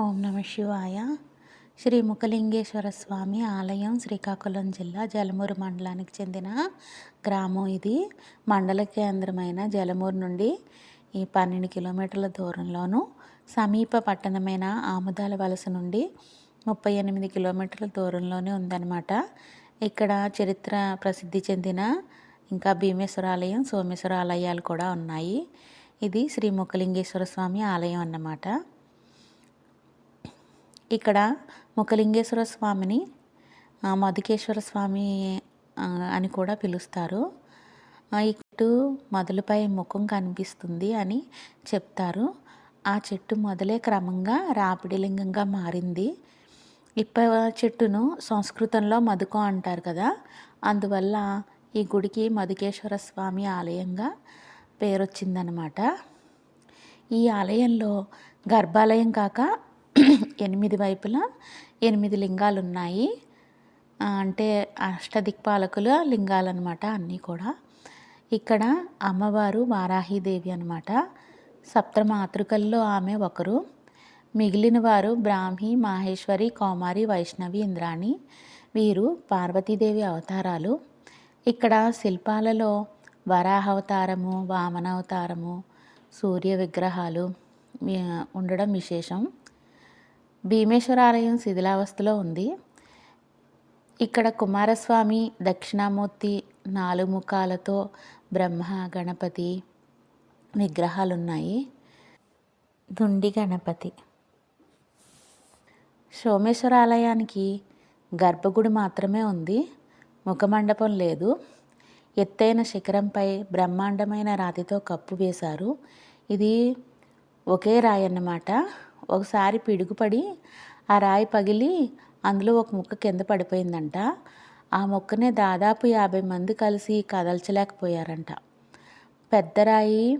ఓం నమ శివాయ. శ్రీ ముఖలింగేశ్వర స్వామి ఆలయం శ్రీకాకుళం జిల్లా జలమూరు మండలానికి చెందిన గ్రామం ఇది. మండల కేంద్రమైన జలమూరు నుండి ఈ పన్నెండు కిలోమీటర్ల దూరంలోను సమీప పట్టణమైన ఆముదాల వలస నుండి ముప్పై ఎనిమిది కిలోమీటర్ల దూరంలోనే ఉందన్నమాట. ఇక్కడ చరిత్ర ప్రసిద్ధి చెందిన ఇంకా భీమేశ్వర ఆలయం సోమేశ్వర ఆలయాలు కూడా ఉన్నాయి. ఇది శ్రీ ముఖలింగేశ్వర స్వామి ఆలయం అన్నమాట. ఇక్కడ ముఖలింగేశ్వర స్వామిని మధుకేశ్వర స్వామి అని కూడా పిలుస్తారు. ఇటు మొదలుపై ముఖం కనిపిస్తుంది అని చెప్తారు. ఆ చెట్టు మొదలే క్రమంగా రాపిడిలింగంగా మారింది. ఇప్ప చెట్టును సంస్కృతంలో మధుకం అంటారు కదా. అందువల్ల ఈ గుడికి మధుకేశ్వర స్వామి ఆలయంగా పేరొచ్చిందనమాట. ఈ ఆలయంలో గర్భాలయం కాక ఎనిమిది వైపులా ఎనిమిది లింగాలు ఉన్నాయి అంటే అష్టదిక్పాలకుల లింగాలు అనమాట అన్నీ కూడా. ఇక్కడ అమ్మవారు వారాహీదేవి అనమాట సప్తమాతృకల్లో ఆమె ఒకరు. మిగిలిన వారు బ్రాహ్మి మాహేశ్వరి కౌమారి వైష్ణవి ఇంద్రాణి. వీరు పార్వతీదేవి అవతారాలు. ఇక్కడ శిల్పాలలో వరాహ అవతారము వామన అవతారము సూర్య విగ్రహాలు ఉండడం విశేషం. భీమేశ్వర ఆలయం శిథిలావస్థలో ఉంది. ఇక్కడ కుమారస్వామి దక్షిణామూర్తి నాలుగు ముఖాలతో బ్రహ్మ గణపతి విగ్రహాలు ఉన్నాయి దుండి గణపతి. సోమేశ్వర ఆలయానికి గర్భగుడి మాత్రమే ఉంది. ముఖమండపం లేదు. ఎత్తైన శిఖరంపై బ్రహ్మాండమైన రాతితో కప్పు వేశారు. ఇది ఒకే రాయి అన్నమాట. ఒకసారి పిడుగుపడి ఆ రాయి పగిలి అందులో ఒక ముక్క కింద పడిపోయిందంట. ఆ మొక్కనే దాదాపు యాభై మంది కలిసి కదల్చలేకపోయారంట. పెద్ద రాయి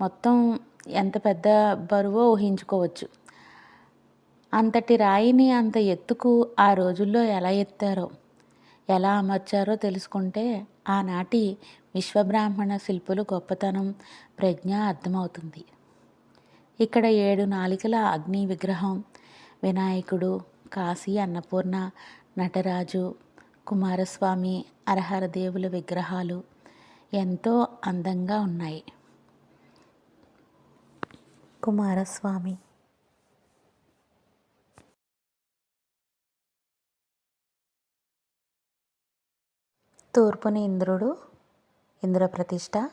మొత్తం ఎంత పెద్ద బరువో ఊహించుకోవచ్చు. అంతటి రాయిని అంత ఎత్తుకు ఆ రోజుల్లో ఎలా ఎత్తారో ఎలా అమర్చారో తెలుసుకుంటే ఆనాటి విశ్వబ్రాహ్మణ శిల్పులు గొప్పతనం ప్రజ్ఞ అర్థమవుతుంది. ఇక్కడ ఏడు నాలికల అగ్ని విగ్రహం. వినాయకుడు కాశీ అన్నపూర్ణ నటరాజు కుమారస్వామి అరహర దేవుల విగ్రహాలు ఎంతో అందంగా ఉన్నాయి. కుమారస్వామి. తూర్పుని ఇంద్రుడు ఇంద్రప్రతిష్ట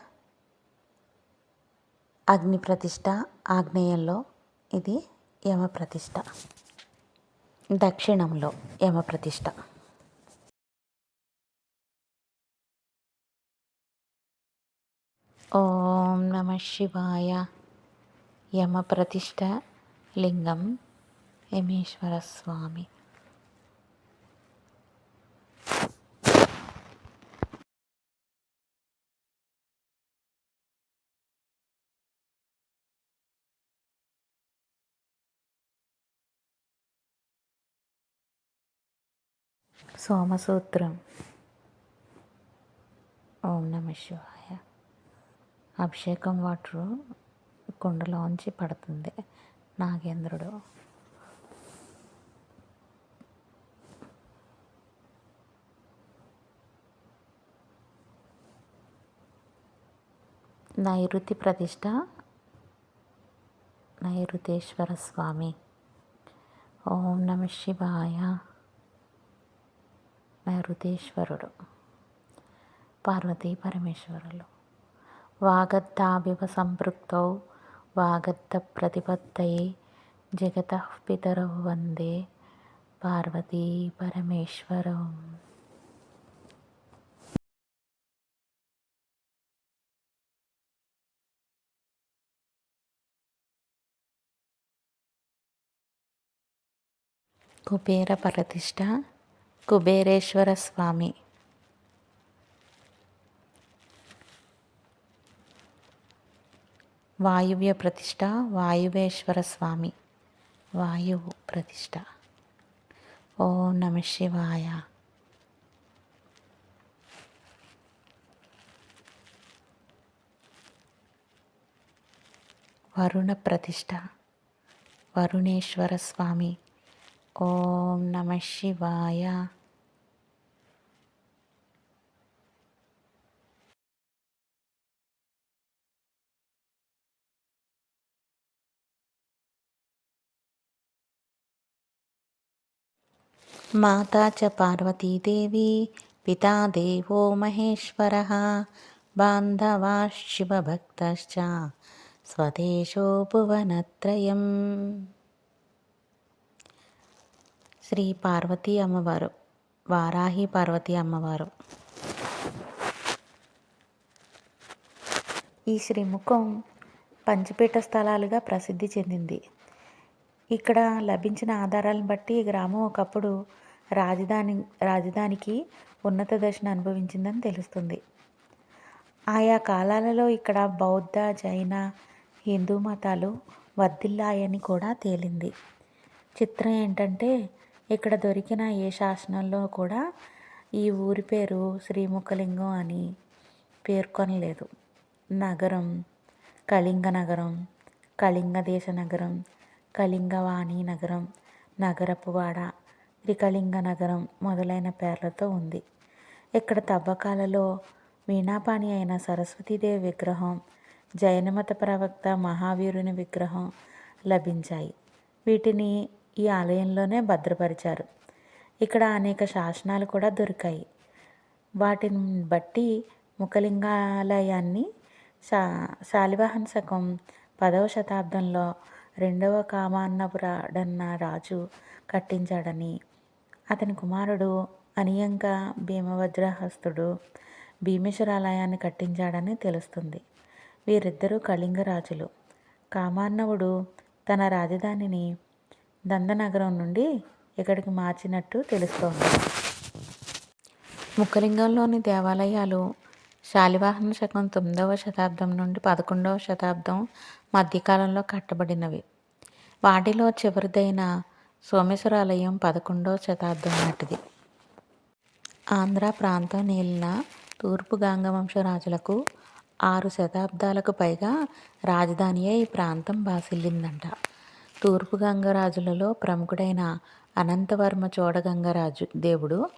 అగ్ని ప్రతిష్ట ఆగ్నేయంలో ఇది యమ ప్రతిష్ట దక్షిణంలో యమ ప్రతిష్ట ఓం నమ శివాయ. యమ ప్రతిష్ట లింగం యమేశ్వర స్వామి. సోమసూత్రం. ఓం నమ శివాయ. అభిషేకం వాటరు కుండలోంచి పడుతుంది. నాగేంద్రుడు. నైరుతి ప్రతిష్ట. నైరుతేశ్వర స్వామి. ఓం నమ శివాయ. నైరుతేశ్వరుడు పార్వతీ పరమేశ్వరులు వాగత్తావివ సంపృక్తౌ వాగద్ద ప్రతిపత్తయే జగత పితరౌ వందే పార్వతీ పరమేశ్వరం కుబేర ప్రతిష్ట కుబేరేశ్వర స్వామి. వాయువ్య ప్రతిష్ట వాయువేశ్వర స్వామి. వాయువు ప్రతిష్ట. ఓ నమ శివాయ. వరుణ ప్రతిష్ట. వరుణేశ్వర స్వామి. ॐ नमः शिवाय। माता च पार्वतीदेवी पिता देवो महेश्वरः बान्धवाश्शिवभक्तश्च स्वदेशो भुवनत्रयम्। శ్రీ పార్వతీ అమ్మవారు వారాహి పార్వతీ అమ్మవారు. ఈ శ్రీముఖం పంచపీఠ స్థలాలుగా ప్రసిద్ధి చెందింది. ఇక్కడ లభించిన ఆధారాలను బట్టి ఈ గ్రామం ఒకప్పుడు రాజధాని రాజధానికి ఉన్నత దశను అనుభవించిందని తెలుస్తుంది. ఆయా కాలాలలో ఇక్కడ బౌద్ధ జైన హిందూ మతాలు వర్ధిల్లాయని కూడా తేలింది. చిత్రం ఏంటంటే ఇక్కడ దొరికిన ఏ శాసనంలో కూడా ఈ ఊరి పేరు శ్రీముఖలింగం అని పేర్కొనలేదు. నగరం కళింగ నగరం కళింగ దేశ నగరం కళింగవాణి నగరం నగరపువాడ త్రికళింగ నగరం మొదలైన పేర్లతో ఉంది. ఇక్కడ తవ్వకాలలో వీణాపాణి అయిన సరస్వతీదేవి విగ్రహం జైనమత ప్రవక్త మహావీరుని విగ్రహం లభించాయి. వీటిని ఈ ఆలయంలోనే భద్రపరిచారు. ఇక్కడ అనేక శాసనాలు కూడా దొరికాయి. వాటిని బట్టి ముఖలింగాలయాన్ని శా శాలివాహన శకం పదవ శతాబ్దంలో రెండవ కామాన్నపురాడన్న రాజు కట్టించాడని అతని కుమారుడు అనియంక భీమవజ్రహస్తుడు భీమేశ్వరాలయాన్ని కట్టించాడని తెలుస్తుంది. వీరిద్దరూ కళింగ రాజులు. కామాన్నవుడు తన రాజధానిని దందనగరం నుండి ఇక్కడికి మార్చినట్టు తెలుస్తోంది. ముఖలింగంలోని దేవాలయాలు శాలివాహన శకం తొమ్మిదవ శతాబ్దం నుండి పదకొండవ శతాబ్దం మధ్యకాలంలో కట్టబడినవి. వాటిలో చివరిదైన సోమేశ్వరాలయం పదకొండవ శతాబ్దం నాటిది. ఆంధ్ర ప్రాంతం నేలిన తూర్పు గంగవంశ రాజులకు ఆరు శతాబ్దాలకు పైగా రాజధానియే ఈ ప్రాంతం బాసిల్లిందంట. తూర్పు గంగరాజులలో ప్రముఖుడైన అనంతవర్మ చోడగంగరాజు దేవుడు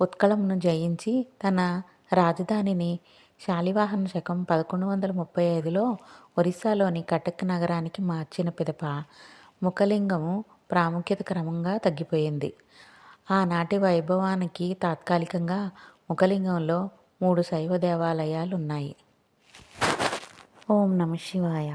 ఉత్కలంను జయించి తన రాజధానిని శాలివాహన శకం పదకొండు వందల ముప్పై ఐదులో ఒరిస్సాలోని కటక్ నగరానికి మార్చిన పిదప ముఖలింగము ప్రాముఖ్యత క్రమంగా తగ్గిపోయింది. ఆనాటి వైభవానికి తాత్కాలికంగా ముఖలింగంలో మూడు శైవ దేవాలయాలు ఉన్నాయి ఓం నమ శివాయ.